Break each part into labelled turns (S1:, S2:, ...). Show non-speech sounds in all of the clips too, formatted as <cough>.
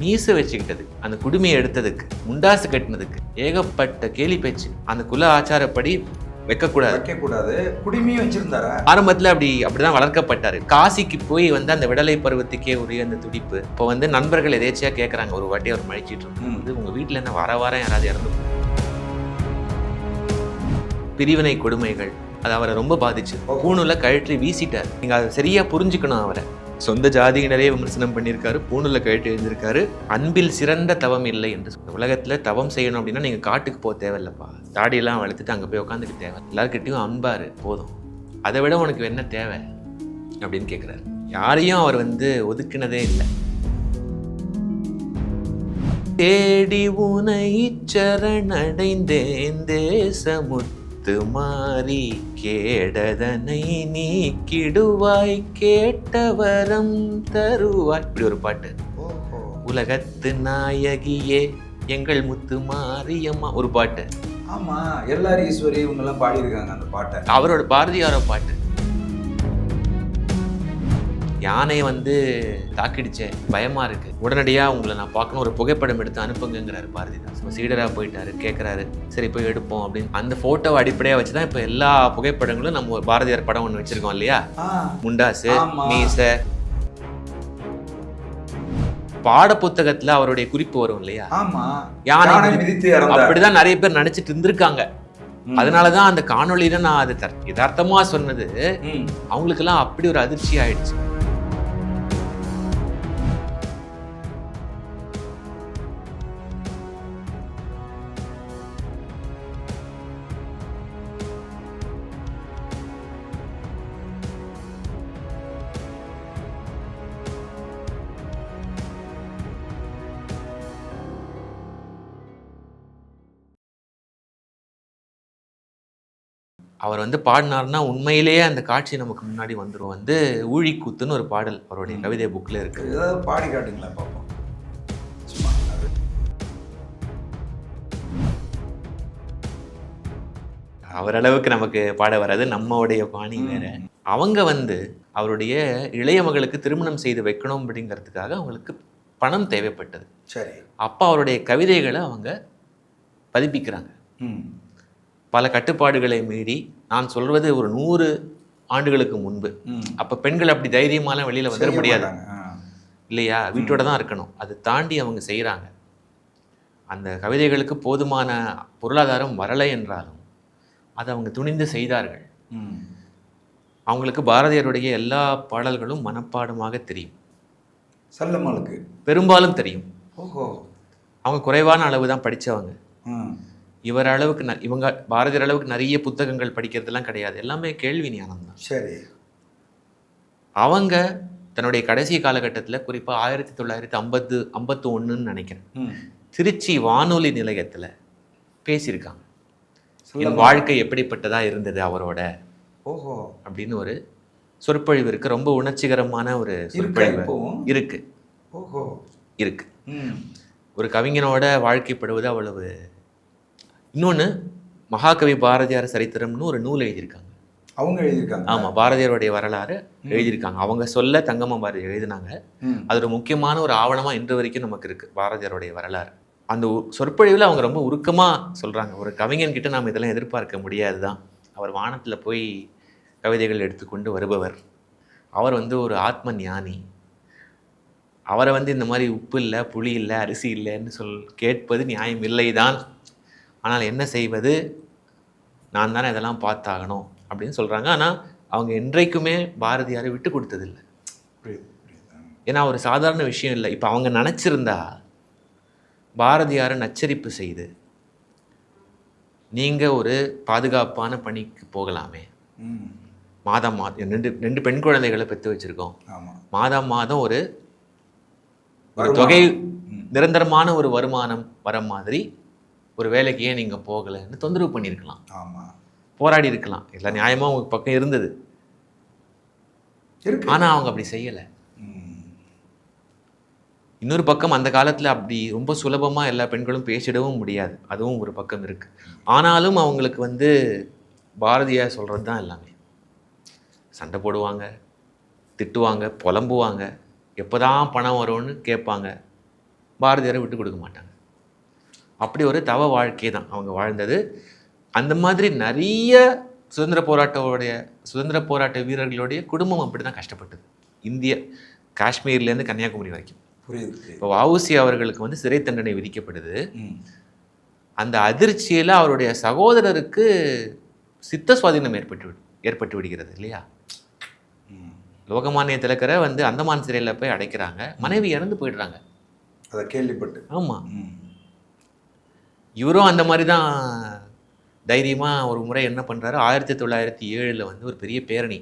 S1: மீசை வச்சுக்கிட்டது. அந்த குடுமையை எடுத்ததுக்கு முண்டாசு கட்டினதுக்கு ஏகப்பட்ட கேலி பேச்சு. அந்த குல ஆச்சாரப்படி வைக்கக்கூடாது.
S2: வைக்க கூடாது குடிமையும் வச்சிருந்தாரா?
S1: ஆரம்பத்துல அப்படி அப்படிதான் வளர்க்கப்பட்டாரு. காசிக்கு போய் வந்து அந்த விடலை பருவத்துக்கே உரிய அந்த துடிப்பு. இப்போ வந்து நண்பர்கள் எதேச்சியா கேட்கறாங்க ஒரு வாட்டி அவர் மழிச்சிட்டு இருக்கும்போது உங்க வீட்டுல என்ன வர வர யாராவது இறந்து பிரிவினை கொடுமைகள். அது அவரை ரொம்ப பாதிச்சு பூணுல கழற்றி வீசிட்டார். நீங்க அதை சரியா புரிஞ்சுக்கணும் அவரை. சொந்த ஜாதியினரே விமர்சனம் பண்ணியிருக்காரு பூணுல கழட்டி எழுந்திருக்காரு அன்பில் சிறந்த தவம் இல்லை என்று சொல்ல உலகத்தில் தவம் செய்யணும் அப்படின்னா நீங்கள் காட்டுக்கு போக தேவையில்லப்பா. தாடியெல்லாம் வளர்த்துட்டு அங்கே போய் உட்காந்துக்க தேவை. எல்லாருக்கிட்டையும் அன்பார் போதும். அதை விட உனக்கு என்ன தேவை? அப்படின்னு கேட்குறாரு யாரையும் அவர் வந்து ஒதுக்கினதே இல்லை. தேடி உனை சரணடைந்தேன் தேசமுத்து மாறி கேடதனை நீக்கிடுவாய் கேட்டவரம் தருவாய். இப்படி ஒரு பாட்டு. உலகத்து நாயகியே எங்கள் முத்து மாரியம்மா. ஒரு பாட்டு.
S2: ஆமா எல்லாரும் ஈஸ்வரி இவங்க எல்லாம் பாடியிருக்காங்க அந்த பாட்டை.
S1: அவரோட பாரதியாரோ பாட்டு. யானை வந்து தாக்கிடுச்சே பயமா இருக்கு. உடனடியா உங்களை நான் பார்க்கணும் ஒரு புகைப்படம் எடுத்து அனுப்புங்கிறாரு பாரதிதாஸ் இப்போ சீடரா போயிட்டாரு கேட்கறாரு சரி போய் எடுப்போம் அப்படின்னு. அந்த போட்டோவை அடிப்படையா வச்சு தான் இப்போ எல்லா புகைப்படங்களும் நம்ம பாரதியார் படம் ஒன்று வச்சிருக்கோம் இல்லையா? முண்டாசு. மீச. பாட புத்தகத்துல அவருடைய குறிப்பு வரும் இல்லையா? யானை அப்படிதான் நிறைய பேர் நினைச்சிட்டு இருந்திருக்காங்க. அதனாலதான் அந்த காணொளியில நான் அது தர்- யதார்த்தமா சொன்னது. அவங்களுக்கெல்லாம் அப்படி ஒரு அதிர்ச்சி ஆயிடுச்சு. அவர் வந்து பாடினார்னா உண்மையிலேயே அந்த காட்சி நமக்கு முன்னாடி வந்துரும். வந்து ஊழிக்கூத்துன்னு ஒரு பாடல் அவருடைய கவிதை புக்ல இருக்கு.
S2: ஏதாவது பாடி சும்மா அது.
S1: அவரளவுக்கு நமக்கு பாட வராது நம்மளுடைய பாணி வேற. அவங்க வந்து அவருடைய இளைய மகளுக்கு திருமணம் செய்து வைக்கணும் அப்படிங்கிறதுக்காக அவங்களுக்கு பணம் தேவைப்பட்டது.
S2: சரி.
S1: அப்போ அவருடைய கவிதைகளை அவங்க பதிப்பிக்கிறாங்க.
S2: ம்.
S1: பல கட்டுப்பாடுகளை மீறி நான் சொல்வது ஒரு நூறு ஆண்டுகளுக்கு முன்பு. அப்போ பெண்கள் அப்படி தைரியமாலாம் வெளியில வந்துட முடியாது. இல்லையா? வீட்டோட தான் இருக்கணும். அதை தாண்டி அவங்க செய்கிறாங்க அந்த கவிதைகளுக்கு போதுமான பொருளாதாரம் வரலை என்றாலும் அதை அவங்க துணிந்து செய்தார்கள். அவங்களுக்கு பாரதியாருடைய எல்லா பாடல்களும் மனப்பாடமாக தெரியும்.
S2: செல்லம்மாளுக்கு.
S1: பெரும்பாலும் தெரியும்.
S2: ஓஹோ.
S1: அவங்க குறைவான அளவு தான் படித்தவங்க இவர் அளவுக்கு ந- இவங்க பாரதியார் அளவுக்கு நிறைய புத்தகங்கள் படிக்கிறதுலாம் கிடையாது. எல்லாமே கேள்வி ஞானம் தான்
S2: சரி.
S1: அவங்க தன்னுடைய கடைசி காலகட்டத்தில் குறிப்பாக ஆயிரத்தி தொள்ளாயிரத்தி ஐம்பத்து ஐம்பத்து ஒன்றுன்னு நினைக்கிறேன் திருச்சி வானொலி நிலையத்தில் பேசியிருக்காங்க. என். வாழ்க்கை எப்படிப்பட்டதா இருந்தது அவரோட?
S2: ஓஹோ.
S1: அப்படின்னு ஒரு சொற்பொழிவு இருக்கு. ரொம்ப உணர்ச்சிகரமான ஒரு சொற்பொழிவு. இருக்கு.
S2: ஓஹோ.
S1: இருக்கு. ஒரு கவிஞனோட வாழ்க்கைப்படுவது அவ்வளவு இன்னொன்று மகாகவி பாரதியார் சரித்திரம்னு ஒரு நூல் எழுதியிருக்காங்க.
S2: அவங்க எழுதியிருக்காங்க.
S1: ஆமா பாரதியாருடைய வரலாறு எழுதியிருக்காங்க. அவங்க சொல்ல தங்கம்மா பாரதி எழுதினாங்க. அது ஒரு முக்கியமான ஒரு ஆவணமா இன்று வரைக்கும் நமக்கு இருக்கு பாரதியாருடைய வரலாறு. அந்த சொற்பொழிவுல அவங்க ரொம்ப உருக்கமா சொல்றாங்க. ஒரு கவிஞன் கிட்ட நாம் இதெல்லாம் எதிர்பார்க்க முடியாதுதான். அவர் வானத்துல போய் கவிதைகள் எடுத்துக்கொண்டு வருபவர். அவர் வந்து ஒரு ஆத்ம ஞானி. அவரை வந்து இந்த மாதிரி உப்பு இல்லை புளி இல்லை அரிசி இல்லைன்னு சொல் கேட்பது நியாயம் இல்லைதான். ஆனால் என்ன செய்வது? நான் தானே இதெல்லாம் பார்த்தாகணும் அப்படின்னு சொல்றாங்க. ஆனா அவங்க என்றைக்குமே பாரதியாரை விட்டு கொடுத்ததில்லை. ஏன்னா ஒரு சாதாரண விஷயம் இல்லை. இப்போ அவங்க நினச்சிருந்தா பாரதியாரை நச்சரிப்பு செய்து நீங்கள் ஒரு பாதுகாப்பான பணிக்கு போகலாமே. மாதம் மாதம் ரெண்டு ரெண்டு பெண் குழந்தைகளை பெற்று வச்சுருக்கோம். மாதம் மாதம் ஒரு. தொகை. நிரந்தரமான ஒரு வருமானம் வர மாதிரி ஒரு வேலைக்கு ஏன் நீங்கள் போகலைன்னு தொந்தரவு பண்ணியிருக்கலாம்.
S2: ஆமாம்
S1: போராடி இருக்கலாம் எல்லா நியாயமாக உங்க பக்கம் இருந்தது.
S2: இருக்கு.
S1: ஆனால் அவங்க அப்படி செய்யலை. இன்னொரு பக்கம் அந்த காலத்தில் அப்படி ரொம்ப சுலபமாக எல்லா பெண்களும் பேசிடவும் முடியாது. அதுவும் ஒரு பக்கம் இருக்கு. ஆனாலும் அவங்களுக்கு வந்து பாரதியார் சொல்கிறது தான் எல்லாமே. சண்டை போடுவாங்க திட்டுவாங்க புலம்புவாங்க. எப்போதான் பணம் வரும்னு கேட்பாங்க. பாரதியாரை விட்டு கொடுக்க மாட்டாங்க. அப்படி ஒரு தவ வாழ்க்கை தான் அவங்க வாழ்ந்தது. அந்த மாதிரி நிறைய சுதந்திர போராட்டோடைய சுதந்திர போராட்ட வீரர்களுடைய குடும்பம் அப்படி தான் கஷ்டப்பட்டது. இந்திய காஷ்மீர்லேருந்து கன்னியாகுமரி வரைக்கும்.
S2: புரியுது
S1: இப்போ வஉசி அவர்களுக்கு வந்து சிறை தண்டனை விதிக்கப்படுது. அந்த அதிர்ச்சியில் அவருடைய சகோதரருக்கு சித்த சுவாதீனம் ஏற்பட்டு ஏற்பட்டு விடுகிறது இல்லையா? லோகமானிய திலக்கரை வந்து அந்தமான் சிறையில் போய் அடைக்கிறாங்க. மனைவி இறந்து போயிடுறாங்க.
S2: அதை கேள்விப்பட்டு.
S1: ஆமாம் இவரும் அந்த மாதிரி தான் தைரியமாக ஒரு முறை என்ன பண்ணுறாரு ஆயிரத்தி தொள்ளாயிரத்தி ஏழில் வந்து ஒரு பெரிய பேரணி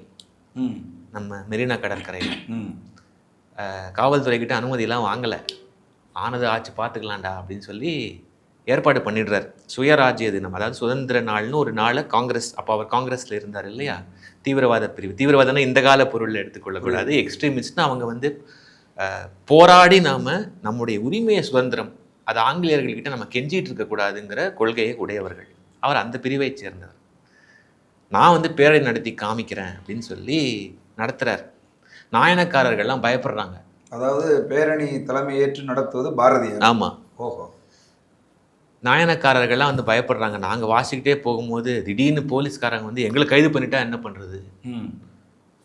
S2: ம்.
S1: நம்ம மெரினா கடற்கரையில்.
S2: ம்.
S1: காவல்துறைக்கிட்ட அனுமதியெல்லாம் வாங்கலை. ஆனது ஆச்சு பார்த்துக்கலாம்டா அப்படின்னு சொல்லி ஏற்பாடு பண்ணிடுறார். சுயராஜ்ய தினம் அதாவது சுதந்திர நாள்னு ஒரு நாளை காங்கிரஸ் அப்போ அவர் காங்கிரஸில் இருந்தார் இல்லையா? தீவிரவாத பிரிவு. தீவிரவாதம்னா இந்த கால பொருளில் எடுத்துக்கொள்ளக்கூடாது. எக்ஸ்ட்ரீமிஸ்ட்னு அவங்க வந்து போராடி நாம் நம்முடைய உரிமையை சுதந்திரம் அது ஆங்கிலேயர்கள்கிட்ட நம்ம கெஞ்சிட்டு இருக்கக்கூடாதுங்கிற கொள்கையை உடையவர்கள். அவர் அந்த பிரிவை சேர்ந்தவர். நான் வந்து பேரை நடத்தி காமிக்கிறேன் அப்படின்னு சொல்லி நடத்துகிறார் நாயனக்காரர்கள்லாம் பயப்படுறாங்க.
S2: அதாவது பேரணி தலைமை ஏற்று நடத்துவது பாரதியார்.
S1: ஆமாம்
S2: ஓஹோ.
S1: நாயனக்காரர்கள்லாம் வந்து பயப்படுறாங்க. நாங்கள் வாசிக்கிட்டே போகும்போது திடீர்னு போலீஸ்காரங்க வந்து எங்களை கைது பண்ணிட்டா என்ன பண்ணுறது
S2: ம்.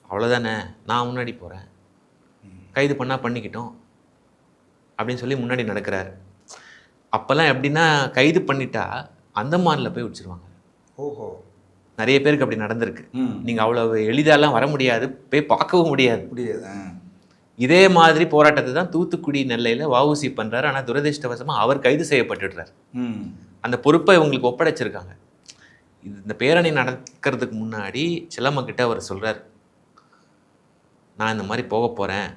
S1: அவ்வளோதானே நான் முன்னாடி போகிறேன் கைது பண்ணால் பண்ணிக்கிட்டோம். அப்படின்னு சொல்லி முன்னாடி நடக்கிறாரு. அப்போல்லாம் எப்படின்னா கைது பண்ணிட்டா அந்தமானில் போய் வச்சிருவாங்க.
S2: ஓஹோ.
S1: நிறைய பேருக்கு அப்படி நடந்திருக்கு. நீங்கள் அவ்வளவு எளிதாலாம் வர முடியாது போய் பார்க்கவும் முடியாது.
S2: முடியாது.
S1: இதே மாதிரி போராட்டத்தை தான் தூத்துக்குடி நெல்லையில் வஉசி பண்ணுறாரு ஆனால் துரதிர்ஷ்டவசமாக அவர் கைது செய்யப்பட்டுடுறார். அந்த பொறுப்பை இவங்களுக்கு ஒப்படைச்சிருக்காங்க. இது இந்த பேரணி நடக்கிறதுக்கு முன்னாடி சிலம்ம கிட்ட அவர் சொல்றார். நான் இந்த மாதிரி போக போகிறேன்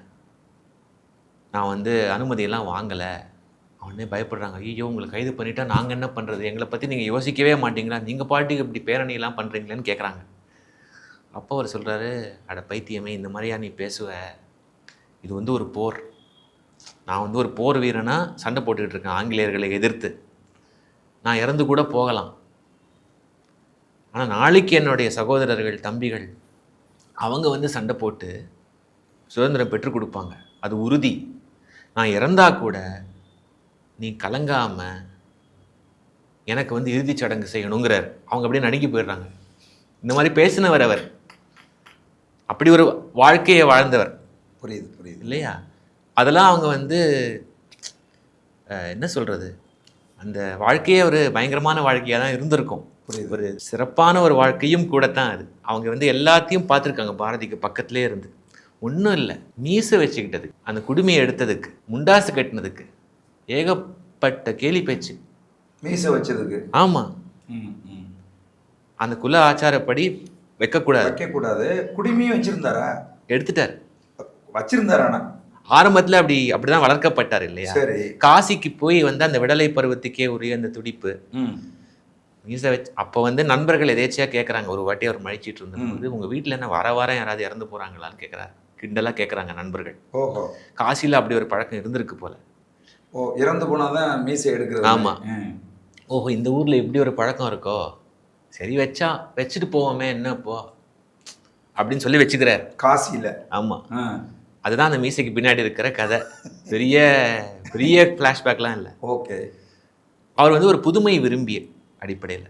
S1: நான் வந்து அனுமதியெல்லாம் வாங்கலை. அவனே பயப்படுறாங்க. ஐயோ உங்களை கைது பண்ணிட்டா நாங்கள் என்ன பண்ணுறது எங்களை பற்றி நீங்கள் யோசிக்கவே மாட்டீங்களா? நீங்கள் பாட்டுக்கு இப்படி பேரணியெல்லாம் பண்ணுறீங்களேன்னு கேட்குறாங்க அப்போ அவர் சொல்கிறாரு அட பைத்தியமே இந்த மாதிரியா நீ பேசுவ? இது வந்து ஒரு போர். நான் வந்து ஒரு போர் வீரனாக சண்டை போட்டுக்கிட்டு இருக்கேன் ஆங்கிலேயர்களை எதிர்த்து. நான் இறந்து கூட போகலாம். ஆனால் நாளைக்கு என்னுடைய சகோதரர்கள் தம்பிகள் அவங்க வந்து சண்டை போட்டு சுதந்திரம் பெற்றுக் கொடுப்பாங்க. அது உறுதி. நான் இறந்தா கூட நீ கலங்காம எனக்கு வந்து இறுதிச் சடங்கு செய்யணுங்கிறார். அவங்க அப்படியே நடுங்கி போயிடுறாங்க. இந்த மாதிரி பேசினவர் அவர். அப்படி ஒரு வாழ்க்கையை வாழ்ந்தவர்.
S2: புரியுது புரியுது.
S1: இல்லையா? அதெல்லாம் அவங்க வந்து என்ன சொல்கிறது அந்த வாழ்க்கையே ஒரு பயங்கரமான வாழ்க்கையாக தான் இருந்திருக்கும்.
S2: புரியுது.
S1: ஒரு சிறப்பான ஒரு வாழ்க்கையும் கூட தான் அது. அவங்க வந்து எல்லாத்தையும் பார்த்துருக்காங்க பாரதிக்கு பக்கத்துலேயே இருந்து. ஒன்றும் இல்லை. மீசை வச்சுக்கிட்டது அந்த குடுமையை எடுத்ததுக்கு முண்டாசு கட்டினதுக்கு. ஏகப்பட்ட கேலி பேச்சு
S2: மீசை வச்சதுக்கு.
S1: ஆமாம்
S2: ம் ம்.
S1: அந்த குல ஆச்சாரப்படி வைக்கக்கூடாது.
S2: வைக்கக்கூடாது. குடுமியும் வச்சிருந்தாரா?
S1: எடுத்துட்டார்.
S2: வச்சிருந்தாரா ஆனா
S1: ஆரம்பத்தில் அப்படி அப்படிதான் வளர்க்கப்பட்டார் இல்லையா?
S2: சரி.
S1: காசிக்கு போய் வந்து அந்த விடலை பருவத்துக்கே உரிய அந்த துடிப்பு.
S2: ம்.
S1: மீசை வச்சு அப்போ வந்து நண்பர்கள் எதேச்சியாக கேட்குறாங்க ஒரு வாட்டி அவர் மழிச்சிட்டு இருந்தபோது உங்கள் வீட்டில் என்ன வர வாரம் யாராவது இறந்து போகிறாங்களான்னு கேட்குறாரு கிண்டலாக கேட்குறாங்க நண்பர்கள்.
S2: ஓஹோ.
S1: காசியில் அப்படி ஒரு பழக்கம் இருந்திருக்கு போல.
S2: ஓ இறந்து போனாதான் மீசை எடுக்கிறது.
S1: ஆமா.
S2: ம்.
S1: ஓஹோ இந்த ஊரில் இப்படி ஒரு பழக்கம் இருக்கோ? சரி வச்சா வச்சுட்டு போவோமே என்னப்போ அப்படின்னு சொல்லி வச்சுக்கிறார்.
S2: காசியில
S1: ஆமாம் அதுதான் அந்த மீசைக்கு பின்னாடி இருக்கிற கதை. பெரிய பெரிய ஃப்ளாஷ்பேக்லாம் இல்லை.
S2: ஓகே.
S1: அவர் வந்து ஒரு புதுமை விரும்பிய அடிப்படையில்.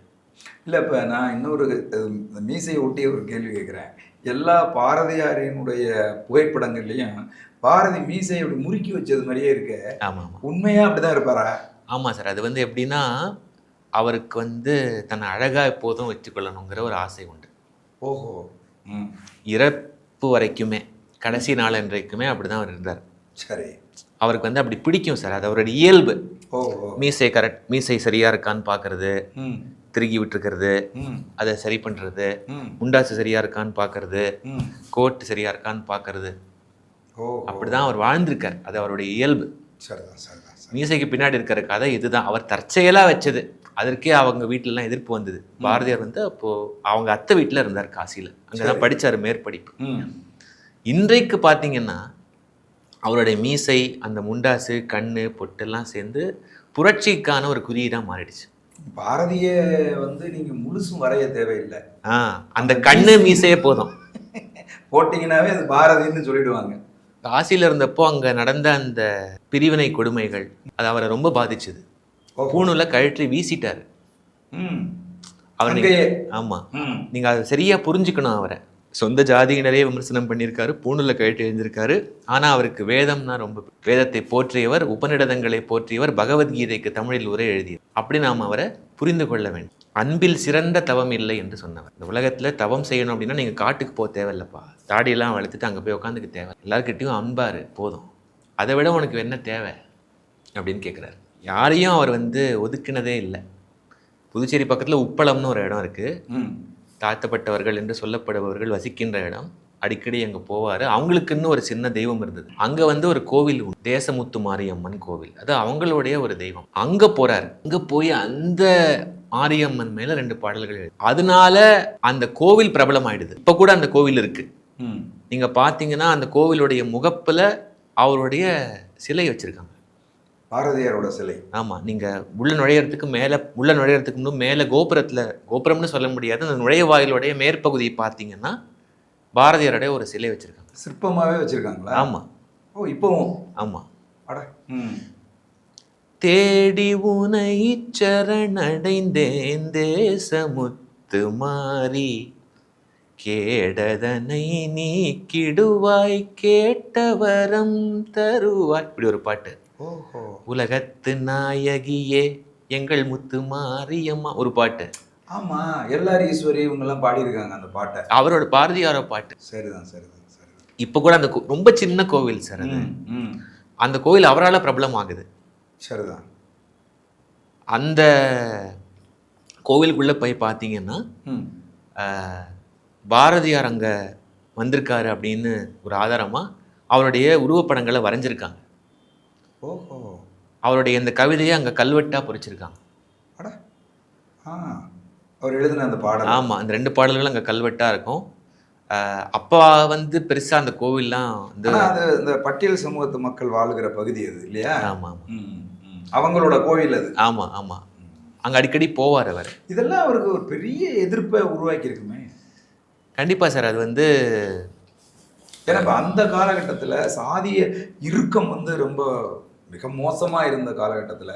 S2: இல்லை இப்போ நான் இன்னொரு மீசையை ஒட்டி ஒரு கேள்வி கேட்குறேன் எல்லா பாரதியாரினுடைய புகைப்படங்கள்லையும் பாரதி மீசையை இப்படி முறுக்கி வச்சது மாதிரியே இருக்கு.
S1: ஆமாம். ஆமாம்
S2: உண்மையா அப்படிதான் இருப்பாரா?
S1: ஆமாம் சார். அது வந்து எப்படின்னா அவருக்கு வந்து தன்னை அழகாக எப்போதும் வச்சுக்கொள்ளணுங்கிற ஒரு ஆசை உண்டு.
S2: ஓஹோ.
S1: இறப்பு வரைக்குமே கடைசி நாள் அன்றைக்குமே அப்படி தான் அவர் இருந்தார்.
S2: சரி.
S1: அவருக்கு வந்து அப்படி பிடிக்கும் சார். அது அவருடைய இயல்பு. மீசை கரெக்ட் மீசை சரியாக இருக்கான்னு பார்க்கறது
S2: ம்.
S1: திருகி விட்டுருக்கிறது அதை சரி பண்ணுறது
S2: ம்.
S1: முண்டாசு சரியாக இருக்கான்னு பார்க்கறது
S2: ம்.
S1: கோட் சரியாக இருக்கான்னு பார்க்கறது
S2: ஓ
S1: அப்படி தான் அவர் வாழ்ந்திருக்கார். அது அவருடைய இயல்பு. மீசைக்கு பின்னாடி இருக்கிற கதை இதுதான். அவர் தற்செயலாக வச்சது. அதற்கே அவங்க வீட்டிலலாம் எதிர்ப்பு வந்தது. பாரதியார் வந்து அப்போது அவங்க அத்தை வீட்டில் இருந்தார் காசியில். அங்கே தான் படித்தார் மேற்படிப்பு. இன்றைக்கு பார்த்தீங்கன்னா அவருடைய மீசை அந்த முண்டாசு கண்ணு பொட்டெல்லாம் சேர்ந்து புரட்சிக்கான ஒரு குறியீடாக மாறிடுச்சு.
S2: பாரதிய வந்து நீங்க முழுசும் வரைய தேவையில்லை.
S1: ஆ அந்த கண்ணு மீசையே போதும்.
S2: போட்டிங்கனாவே அது பாரதின்னு சொல்லிடுவாங்க.
S1: காசியில இருந்தப்போ அங்க நடந்த அந்த பிரிவினை கொடுமைகள் அது அவரை ரொம்ப பாதிச்சுது. பூணூலை கழற்றி வீசிட்டாரு. அவர் நீங்க-
S2: அங்கேயே.
S1: ஆமா.
S2: ம்.
S1: நீங்க அதை சரியா புரிஞ்சுக்கணும் அவரை. சொந்த ஜாதியினரே விமர்சனம் பண்ணியிருக்காரு பூணூலை கழட்டி எழுந்திருக்காரு. ஆனா அவருக்கு வேதம்னா ரொம்ப. வேதத்தை போற்றியவர் உபநிடதங்களை போற்றியவர் பகவத்கீதைக்கு தமிழில் உரை எழுதியவர். அப்படி நாம் அவரை புரிந்து கொள்ள வேண்டும். அன்பில் சிறந்த தவம் இல்லை என்று சொன்னவர். இந்த உலகத்துல தவம் செய்யணும் அப்படின்னா நீங்க காட்டுக்கு போக தேவையில்லப்பா. தாடியெல்லாம் வளர்த்துட்டு அங்க போய் உட்காந்துக்க தேவை. எல்லாருக்கிட்டையும் அன்பாரு போதும். அதை விட உனக்கு என்ன தேவை? அப்படின்னு கேட்குறாரு யாரையும் அவர் வந்து ஒதுக்கினதே இல்லை. புதுச்சேரி பக்கத்துல உப்பளம்னு ஒரு இடம் இருக்கு.
S2: ம்.
S1: தாழ்த்தப்பட்டவர்கள் என்று சொல்லப்படுபவர்கள் வசிக்கின்ற இடம். அடிக்கடி அங்கே போவார். அவங்களுக்குன்னு ஒரு சின்ன தெய்வம் இருந்தது. அங்கே வந்து ஒரு கோவில் தேசமுத்து மாரியம்மன் கோவில். அது அவங்களுடைய ஒரு தெய்வம். அங்கே போறாரு. அங்கே போய் அந்த மாரியம்மன் மேலே ரெண்டு பாடல்கள் அதனால அந்த கோவில் பிரபலம் ஆயிடுது இப்போ கூட அந்த கோவில் இருக்கு.
S2: ம்.
S1: நீங்க பார்த்தீங்கன்னா அந்த கோவிலுடைய முகப்புல அவருடைய சிலை வச்சிருக்காங்க.
S2: பாரதியாரோட சிலை.
S1: ஆமா நீங்க உள்ள நுழையறதுக்கு மேல உள்ள நுழையறதுக்கு முன்னும் மேல கோபுரத்துல கோபுரம்னு சொல்ல முடியாது. அந்த நுழைவாயிலுடைய மேற்பகுதியை பார்த்தீங்கன்னா பாரதியாருடைய ஒரு சிலை வச்சிருக்காங்க.
S2: சிற்பமாவே வச்சிருக்காங்களா?
S1: ஆமா.
S2: ஓ இப்போவும்?
S1: ஆமா.
S2: அட. ம்.
S1: தேடி உனை சரணடைந்தேன் தேசமுத்து மாறி. கேடதனை நீக்கிடுவாய் கேட்டவரம் தருவாய். இப்படி ஒரு பாட்டு.
S2: ஓஹோ.
S1: உலகத்து நாயகியே எங்கள் முத்து மாரியம்மா. ஒரு பாட்டு.
S2: ஆமா எல்லார் ஈஸ்வரி இவங்கெல்லாம் பாடியிருக்காங்க அந்த பாட்டை.
S1: அவரோட பாரதியார பாட்டு.
S2: சரிதான் சரிதான் சரிதான்.
S1: இப்போ கூட அந்த ரொம்ப சின்ன கோவில் சார் அது. அந்த கோவில் அவரால் பிரபலம் ஆகுது
S2: சரிதான்.
S1: அந்த கோவிலுக்குள்ள போய் பார்த்தீங்கன்னா பாரதியார் அங்க வந்திருக்காரு அப்படின்னு ஒரு ஆதாரமா அவருடைய உருவப்படங்களை வரைஞ்சிருக்காங்க.
S2: ஓஹோ.
S1: அவருடைய இந்த கவிதையை அங்க கல்வெட்டா பொறிச்சிருக்காங்க.
S2: அவர் எழுதின அந்த பாடல்.
S1: ஆமா அந்த ரெண்டு பாடல்களும் அங்க கல்வெட்டா இருக்கும். அப்பா வந்து பெருசா அந்த கோவில்லாம் வந்து
S2: இந்த பட்டியல் சமூகத்து மக்கள் வாழுகிற பகுதி அது இல்லையா?
S1: ஆமா ஆமா.
S2: ம், ம். அவங்களோட கோவில் அது.
S1: ஆமா ஆமா. அங்க அடிக்கடி போவார் அவர்.
S2: இதெல்லாம் அவருக்கு ஒரு பெரிய எதிர்ப்பை உருவாக்கி இருக்குமே.
S1: கண்டிப்பா சார் அது வந்து
S2: ஏன்னா இப்ப அந்த காலகட்டத்துல சாதிய இறுக்கம் வந்து ரொம்ப மிக மோசமா இருந்த காலகட்டத்துல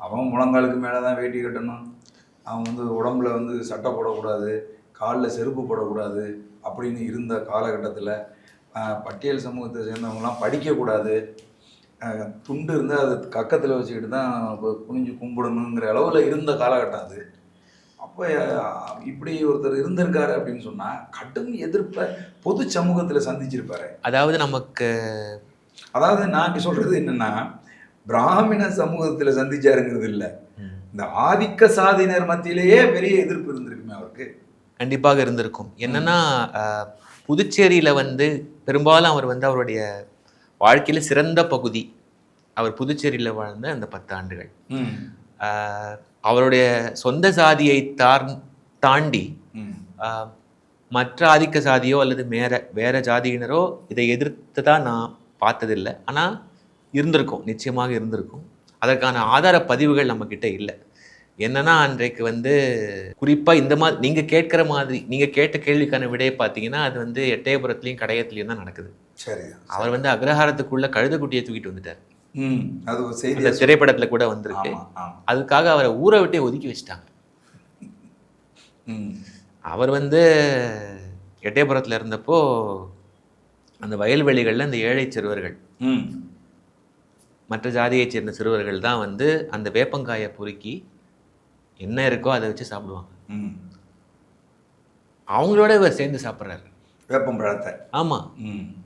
S2: அவன் முழங்காலுக்கு மேலே தான் வேட்டி கட்டணும். அவன் வந்து உடம்புல வந்து சட்டை போடக்கூடாது காலில் செருப்பு போடக்கூடாது அப்படின்னு இருந்த காலகட்டத்தில் பட்டியல் சமூகத்தை சேர்ந்தவங்கலாம் படிக்கக்கூடாது. துண்டு இருந்தால் அது கக்கத்தில் வச்சுக்கிட்டு தான் குனிஞ்சு கும்பிடணுங்கிற அளவில் இருந்த காலகட்டம் அது. அப்போ இப்படி ஒருத்தர் இருந்திருக்காரு அப்படின்னு சொன்னால் கடும் எதிர்ப்பை பொது சமூகத்தில் சந்திச்சிருப்பாரு.
S1: அதாவது நமக்கு
S2: அதாவது நான் சொல்றது என்னன்னா பிராமண சமூகத்துல சந்திச்சாருங்கிறது இல்ல. இந்த ஆதிக்க சாதியினர் மத்தியிலேயே பெரிய எதிர்ப்பு இருந்திருக்குமே அவருக்கு.
S1: கண்டிப்பாக இருந்திருக்கும். என்னன்னா புதுச்சேரியில வந்து பெரும்பாலும் அவர் வந்து அவருடைய வாழ்க்கையில சிறந்த பகுதி. அவர் புதுச்சேரியில வாழ்ந்த அந்த பத்து ஆண்டுகள். அவருடைய சொந்த சாதியை தார் தாண்டி மற்ற ஆதிக்க சாதியோ அல்லது வேற வேற ஜாதியினரோ இதை எதிர்த்து தான் நான் பார்த்ததில்லை. ஆனால் இருந்திருக்கும். நிச்சயமாக இருந்திருக்கும். அதற்கான ஆதார பதிவுகள் நம்மக்கிட்ட இல்லை. என்னன்னா அன்றைக்கு வந்து குறிப்பாக இந்த மாதிரி நீங்கள் கேட்குற மாதிரி நீங்கள் கேட்ட கேள்விக்கான விடையை பார்த்தீங்கன்னா அது வந்து எட்டயபுரத்துலேயும் கடையத்துலேயும் தான் நடக்குது.
S2: சரி
S1: அவர் வந்து அக்ரஹாரத்துக்குள்ள கழுதைக்குட்டியை தூக்கிட்டு வந்துட்டார்.
S2: ம் அது ஒரு செய்தி
S1: திரைப்படத்தில் கூட வந்திருக்கு. அதுக்காக அவரை ஊரை விட்டே ஒதுக்கி வச்சிட்டாங்க.
S2: ம்.
S1: அவர் வந்து எட்டயபுரத்தில் இருந்தப்போ அந்த வயல்வெளிகளில் அந்த ஏழை சிறுவர்கள்
S2: ம்.
S1: மற்ற ஜாதியைச் சேர்ந்த சிறுவர்கள் தான் வந்து அந்த வேப்பங்காயை பொறுக்கி என்ன இருக்கோ அதை வச்சு சாப்பிடுவாங்க.
S2: ம்.
S1: அவங்களோட இவர் சேர்ந்து சாப்பிட்றாரு.
S2: வேப்பம் பழத்தை.
S1: ஆமாம்
S2: ம்.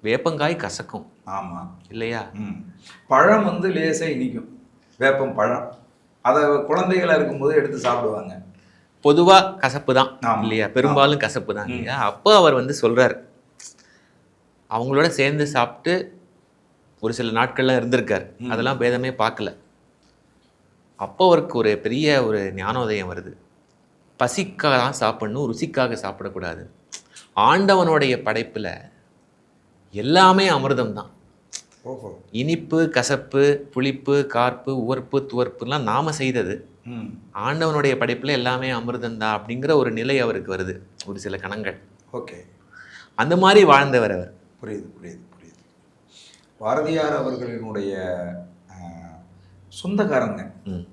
S1: வேப்பங்காய் கசக்கும்.
S2: ஆமா.
S1: இல்லையா?
S2: ம். பழம் வந்து லேசா இனிக்கும். வேப்பம் பழம். அதை குழந்தைகளா இருக்கும்போது எடுத்து சாப்பிடுவாங்க.
S1: பொதுவாக கசப்பு தான். இல்லையா? பெரும்பாலும் கசப்பு தான். இல்லையா? அப்போ அவர் வந்து சொல்றாரு. அவங்களோட சேர்ந்து சாப்பிட்டு ஒரு சில நாட்கள்லாம் இருந்திருக்காரு. அதெல்லாம் பேதமே பார்க்கல. அப்போ அவருக்கு ஒரு பெரிய ஒரு ஞானோதயம் வருது. பசிக்காக தான் சாப்பிடணும் ருசிக்காக சாப்பிடக்கூடாது. ஆண்டவனுடைய படைப்புல எல்லாமே அமிர்தம் தான்.
S2: ஓஹோ.
S1: இனிப்பு கசப்பு புளிப்பு கார்ப்பு உவர்ப்பு துவர்ப்புலாம் நாம செய்தது. ஆண்டவனுடைய படைப்புல எல்லாமே அமிர்தம் தான் அப்படிங்கிற ஒரு நிலை அவருக்கு வருது ஒரு சில கணங்கள்.
S2: ஓகே.
S1: அந்த மாதிரி வாழ்ந்தவர் அவர்.
S2: புரியுது புரியுது புரியுது. பாரதியார் அவர்களினுடைய சொந்தக்காரங்க.
S1: ம்.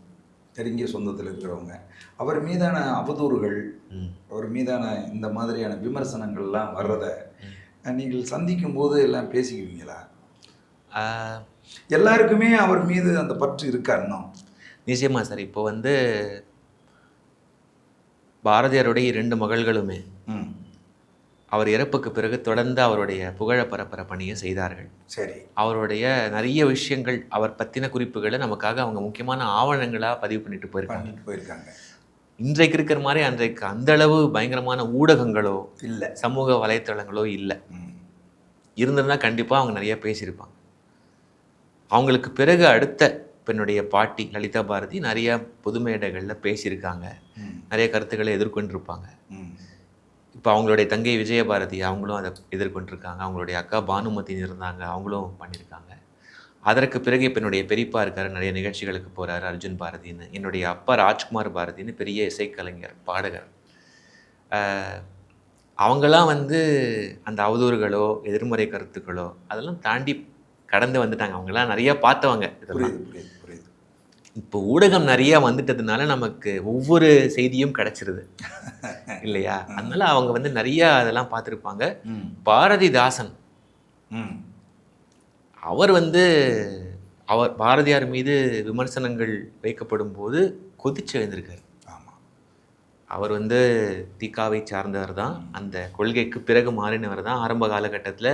S2: நெருங்கிய சொந்தத்தில் இருக்கிறவங்க. அவர் மீதான அவதூறுகள் அவர் மீதான இந்த மாதிரியான விமர்சனங்கள்லாம் வர்றதை நீங்கள் சந்திக்கும் போது எல்லாம் பேசிக்குவீங்களா? எல்லாருக்குமே அவர் மீது அந்த பற்று இருக்கா இன்னும்?
S1: நிச்சயமா சார். இப்போ வந்து பாரதியாருடைய இரண்டு மகள்களுமே
S2: ம்.
S1: அவர் இறப்புக்கு பிறகு தொடர்ந்து அவருடைய புகழ பரப்புற பணியை செய்தார்கள்.
S2: சரி.
S1: அவருடைய நிறைய விஷயங்கள் அவர் பற்றின குறிப்புகளை நமக்காக அவங்க முக்கியமான ஆவணங்களாக பதிவு பண்ணிட்டு போயிருக்காங்க.
S2: போயிருக்காங்க.
S1: இன்றைக்கு இருக்கிற மாதிரி அன்றைக்கு அந்த அளவு பயங்கரமான ஊடகங்களோ
S2: இல்லை.
S1: சமூக வலைத்தளங்களோ இல்லை. இருந்திருந்தா கண்டிப்பாக அவங்க நிறைய பேசியிருப்பாங்க. அவங்களுக்கு பிறகு அடுத்த பெண்ணுடைய பாட்டி லலிதா பாரதி நிறைய பொது மேடைகளில் பேசியிருக்காங்க நிறைய கருத்துக்களை எதிர்கொண்டிருப்பாங்க. இப்போ அவங்களுடைய தங்கை விஜயபாரதி அவங்களும் அதை எதிர்கொண்டிருக்காங்க. அவங்களுடைய அக்கா பானுமதி இருந்தாங்க. அவங்களும் பண்ணியிருக்காங்க. அதற்கு பிறகு இப்போ என்னுடைய பெரியப்பா இருக்கார். நிறைய நிகழ்ச்சிகளுக்கு போகிறார் அர்ஜுன் பாரதின்னு. என்னுடைய அப்பா ராஜ்குமார் பாரதின்னு பெரிய இசைக்கலைஞர் பாடகர். அவங்களாம் வந்து அந்த அவதூறுகளோ எதிர்மறை கருத்துக்களோ அதெல்லாம் தாண்டி கடந்து வந்துட்டாங்க. அவங்கெல்லாம் நிறையா பார்த்தவங்க இதெல்லாம். இப்போ ஊடகம் நிறைய வந்துட்டதுனால நமக்கு ஒவ்வொரு செய்தியும் கிடைச்சிருது. <laughs> இல்லையா? அதனால அவங்க வந்து நிறைய அதெல்லாம் பார்த்துருப்பாங்க. பாரதிதாசன்.
S2: ம்.
S1: அவர் வந்து அவர் பாரதியார் மீது விமர்சனங்கள் வைக்கப்படும் போது கொதிச்சு எழுந்திருக்காரு.
S2: ஆமாம்
S1: அவர் வந்து தீகாவை சார்ந்தவர் தான். அந்த கொள்கைக்கு பிறகு மாறினவர் தான். ஆரம்ப காலகட்டத்தில்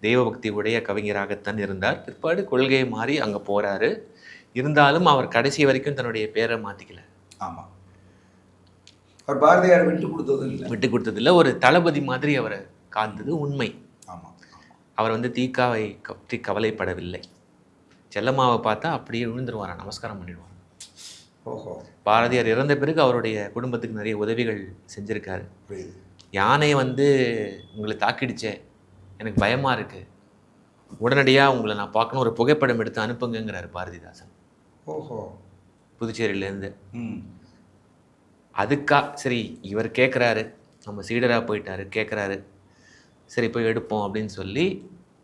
S1: தெய்வபக்தி உடைய கவிஞராகத்தான் இருந்தார். பிற்பாடு கொள்கையை மாறி அங்கே போறாரு. இருந்தாலும் அவர் கடைசி வரைக்கும் தன்னுடைய பேரை மாற்றிக்கல
S2: ஆமாம் அவர் பாரதியார் விட்டு கொடுத்ததும் இல்லை.
S1: விட்டு கொடுத்ததில்ல. ஒரு தளபதி மாதிரி அவரை காத்தது உண்மை.
S2: ஆமாம்
S1: அவர் வந்து தீக்காவை பற்றி கவலைப்படவில்லை. செல்லம்மாவை பார்த்தா அப்படியே விழுந்துருவாராம் நமஸ்காரம் பண்ணிடுவார்?
S2: ஓஹோ.
S1: பாரதியார் இறந்த பிறகு அவருடைய குடும்பத்துக்கு நிறைய உதவிகள் செஞ்சிருக்காரு. யானை வந்து உங்களை தாக்கிடுச்சே. எனக்கு பயமா இருக்கு. உடனடியாக உங்களை நான் பார்க்கணும். ஒரு புகைப்படம் எடுத்து அனுப்புங்கங்கிறாரு பாரதிதாசன்.
S2: ஓஹோ.
S1: புதுச்சேரியிலேருந்து.
S2: ம்.
S1: அதுக்கா சரி இவர் கேட்குறாரு நம்ம சீடராக போயிட்டாரு கேட்குறாரு சரி போய் எடுப்போம் அப்படின்னு சொல்லி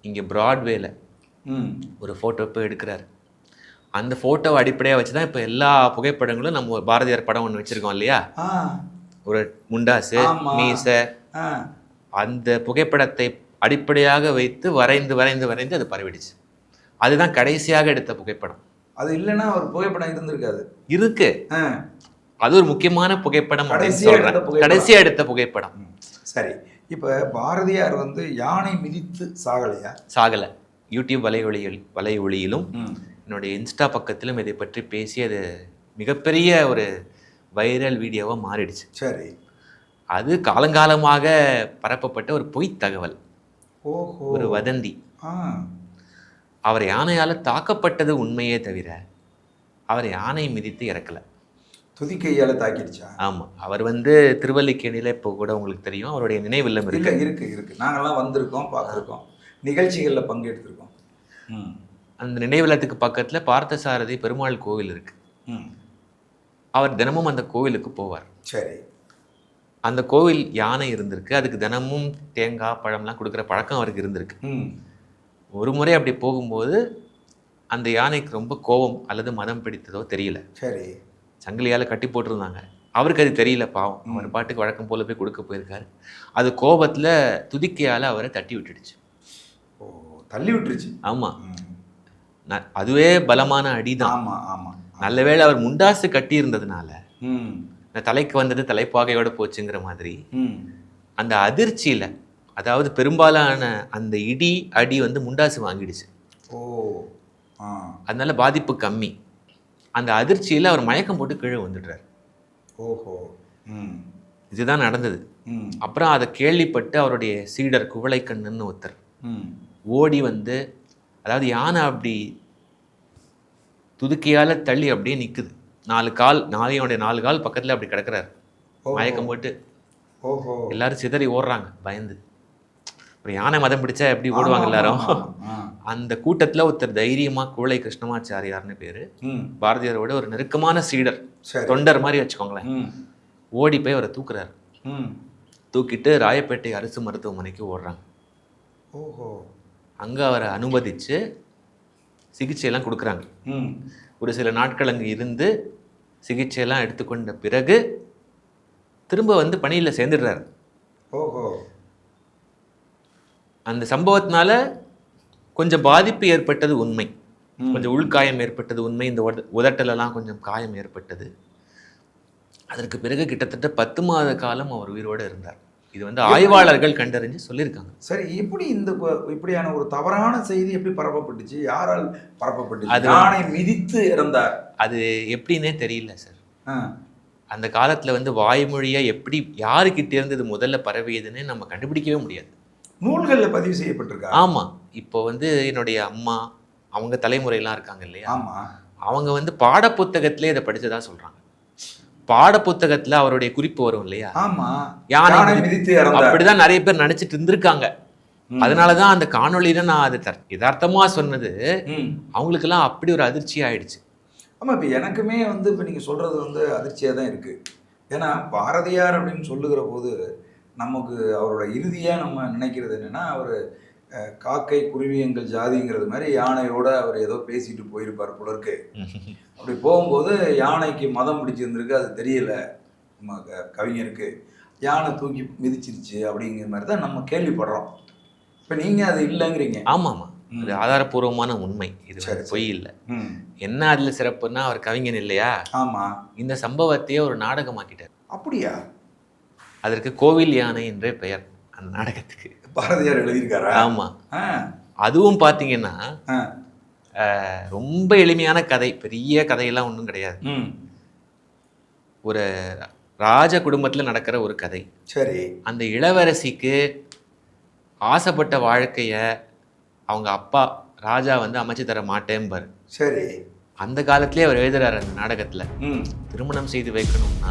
S1: இங்கே ப்ராட்வேல ஒரு ஃபோட்டோ போய் எடுக்கிறாரு. அந்த ஃபோட்டோவை அடிப்படையாக வச்சு தான் இப்போ எல்லா புகைப்படங்களும் நம்ம ஒரு பாரதியார் படம் ஒன்று வச்சுருக்கோம் இல்லையா? ஒரு முண்டாசு. மீசை. அந்த புகைப்படத்தை அடிப்படையாக வைத்து வரைந்து வரைந்து வரைந்து அது பரவிடுச்சு. அதுதான் கடைசியாக எடுத்த புகைப்படம்.
S2: அது இல்லைன்னா அவர் புகைப்படம் இருந்திருக்காது.
S1: இருக்கு. அது ஒரு முக்கியமான புகைப்படம்
S2: கடைசியா எடுத்த புகைப்படம். சரி. இப்போ பாரதியார் வந்து யானை மிதித்து சாகலையா?
S1: சாகலை. யூடியூப் வலை ஒளியில் வலை ஒளியிலும் என்னுடைய இன்ஸ்டா பக்கத்திலும் இதை பற்றி பேசி அது மிகப்பெரிய ஒரு வைரல் வீடியோவாக மாறிடுச்சு.
S2: சரி.
S1: அது காலங்காலமாக பரப்பப்பட்ட ஒரு பொய் தகவல்.
S2: ஓஹோ.
S1: ஒரு வதந்தி. அவர் யானையால் தாக்கப்பட்டது உண்மையே தவிர அவர் யானை மிதித்து இறக்கல.
S2: துதிக்கையால தாக்கிடுச்சா?
S1: ஆமாம் அவர் வந்து திருவல்லிக்கேணியில் இப்போ கூட உங்களுக்கு தெரியும் அவருடைய நினைவில்லம் இருக்கு.
S2: இருக்கு இருக்கு. நாங்கெல்லாம் வந்திருக்கோம் பார்த்துருக்கோம். நிகழ்ச்சிகளில் பங்கெடுத்திருக்கோம்.
S1: அந்த நினைவில்லத்துக்கு பக்கத்தில் பார்த்தசாரதி பெருமாள் கோவில் இருக்கு. அவர் தினமும் அந்த கோவிலுக்கு போவார்.
S2: சரி.
S1: அந்த கோவில் யானை இருந்திருக்கு. அதுக்கு தினமும் தேங்காய் பழம்லாம் கொடுக்குற பழக்கம் அவருக்கு இருந்திருக்கு. ஒரு முறை அப்படி போகும்போது அந்த யானைக்கு ரொம்ப கோபம் அல்லது மதம் பிடித்ததோ தெரியல.
S2: சரி.
S1: சங்கிலியால் கட்டி போட்டிருந்தாங்க. அவருக்கு அது தெரியல பாவம். அவர் பாட்டுக்கு வழக்கம் போல போய் கொடுக்க போயிருக்காரு. அது கோபத்தில் துதிக்கையால் அவரை தட்டி விட்டுடுச்சு.
S2: ஓ தள்ளி விட்டுருச்சு.
S1: ஆமாம்
S2: ம்.
S1: அதுவே பலமான அடிதான்.
S2: ஆமா ஆமா.
S1: நல்ல வேளை அவர் முண்டாசு கட்டி இருந்ததுனால தலைக்கு வந்தது தலைப்பாகையோட போச்சுங்கிற மாதிரி
S2: ம்.
S1: அந்த அதிர்ச்சியில் அதாவது பெரும்பாலான அந்த இடி அடி வந்து முண்டாசு வாங்கிடுச்சு.
S2: ஓ
S1: அதனால பாதிப்பு கம்மி. அந்த அதிர்ச்சியில் அவர் மயக்கம் போட்டு கீழே வந்துடுறார்
S2: ஓஹோ ம்.
S1: இதுதான் நடந்தது.
S2: ம்.
S1: அப்புறம் அதை கேள்விப்பட்டு அவருடைய சீடர் குவளைக்கண்ணுன்னு ஒருத்தர்.
S2: ம்.
S1: ஓடி வந்து அதாவது யானை அப்படி துதுக்கியால தள்ளி அப்படியே நிக்குது. நாலு கால் நாளையோடைய நாலு கால் பக்கத்துல அப்படி கிடக்குறாரு. மயக்கம் போட்டு
S2: ஓஹோ.
S1: எல்லாரும் சிதறி ஓடுறாங்க பயந்து. அப்புறம் யானை மதம் பிடிச்சா எப்படி ஓடுவாங்க எல்லாரும். அந்த கூட்டத்துல ஒருத்தர் தைரியமா குவளை கிருஷ்ணமாச்சாரியார்னு பேரு.
S2: ம்.
S1: பாரதியாரோட ஒரு நெருக்கமான சீடர். தொண்டர் மாதிரி வச்சுக்கோங்களேன். ஓடி போய் அவரை தூக்குறாரு.
S2: ம்.
S1: தூக்கிட்டு ராயப்பேட்டை அரசு மருத்துவமனைக்கு ஓடுறாங்க.
S2: ஓஹோ.
S1: அங்கே அவரை அனுமதித்து சிகிச்சையெல்லாம் கொடுக்குறாங்க.
S2: ம்.
S1: ஒரு சில நாட்கள் அங்கே இருந்து சிகிச்சையெல்லாம் எடுத்துக்கொண்ட பிறகு திரும்ப வந்து பணியில் சேர்ந்துடுறாரு.
S2: ஓஹோ.
S1: அந்த சம்பவத்தினால கொஞ்சம் பாதிப்பு ஏற்பட்டது உண்மை. கொஞ்சம் உள்காயம் ஏற்பட்டது உண்மை. இந்த உத உதட்டலெல்லாம் கொஞ்சம் காயம் ஏற்பட்டது. அதற்கு பிறகு கிட்டத்தட்ட பத்து மாத காலம் அவர் உயிரோடு இருந்தார். இது வந்து ஆய்வாளர்கள் கண்டறிஞ்சு சொல்லியிருக்காங்க.
S2: சரி எப்படி இந்த இப்படியான ஒரு தவறான செய்தி எப்படி பரப்பப்பட்டுச்சு? யாரால் பரப்பப்பட்டுச்சு?
S1: அது-
S2: யானை மிதித்து இறந்தார்.
S1: அது எப்படின்னே தெரியல சார். அந்த காலத்தில் வந்து வாய்மொழியா எப்படி யாருக்கிட்ட இருந்து இது முதல்ல பரவியதுன்னு நம்ம கண்டுபிடிக்கவே முடியாது.
S2: நூல்கள்ல பதிவு செய்யப்பட்டிருக்கா?
S1: ஆமாம் இப்போ வந்து என்னுடைய அம்மா அவங்க தலைமுறையெல்லாம் இருக்காங்க இல்லையா?
S2: ஆமா.
S1: அவங்க வந்து பாடப்புத்தகத்திலே இதை படிச்சதா சொல்றாங்க. பாடப்புத்தகத்துல அவருடைய குறிப்பு வரும் இல்லையா?
S2: ஆமா.
S1: யானை அப்படிதான் நிறைய பேர் நினைச்சிட்டு இருந்திருக்காங்க. அதனாலதான் அந்த காணொளியில நான் அது தர் யதார்த்தமா சொன்னது.
S2: ம்.
S1: அவங்களுக்கெல்லாம் அப்படி ஒரு அதிர்ச்சி ஆயிடுச்சு.
S2: ஆமா இப்ப எனக்குமே வந்து இப்ப நீங்க சொல்றது வந்து அதிர்ச்சியா தான் இருக்கு. ஏன்னா பாரதியார் அப்படின்னு சொல்லுகிற போது நமக்கு அவரோட இறுதியா நம்ம நினைக்கிறது என்னன்னா அவர் காக்கை குருவி எங்கள் ஜாதிங்கிறது மாதிரி யானையோட அவர் ஏதோ பேசிட்டு போயிருப்பார் போல இருக்கு. அப்படி போகும்போது யானைக்கு மதம் பிடிச்சிருந்திருக்கு அது தெரியல. நம்ம கவிஞருக்கு. யானை தூக்கி மிதிச்சிருச்சு அப்படிங்கிற மாதிரி தான் நம்ம கேள்விப்படுறோம். இப்போ நீங்கள் அது இல்லைங்கிறீங்க.
S1: ஆமா ஆமா
S2: ம்.
S1: அது ஆதாரபூர்வமான உண்மை. இது பொய் இல்லை. என்ன அதுல சிறப்புன்னா அவர் கவிஞன் இல்லையா?
S2: ஆமாம்
S1: இந்த சம்பவத்தையே ஒரு நாடகமாக்கிட்டார்.
S2: அப்படியா?
S1: அதற்கு கோவில் யானை என்றே பெயர் அந்த நாடகத்துக்கு.
S2: பாரதியார் எழுதியிருக்காரா?
S1: ஆமா.
S2: ஆ.
S1: அதுவும் அஹ், ரொம்ப எளிமையான கதை பெரிய கதையெல்லாம் ஒன்றும் கிடையாது. ஒரு ராஜ குடும்பத்தில் நடக்கிற ஒரு கதை.
S2: சரி.
S1: அந்த இளவரசிக்கு ஆசைப்பட்ட வாழ்க்கைய அவங்க அப்பா ராஜா வந்து அமைச்சு தர மாட்டேன்பார்
S2: சரி.
S1: அந்த காலத்திலே அவர் எழுதுறாரு அந்த நாடகத்துல. திருமணம் செய்து வைக்கணும்னா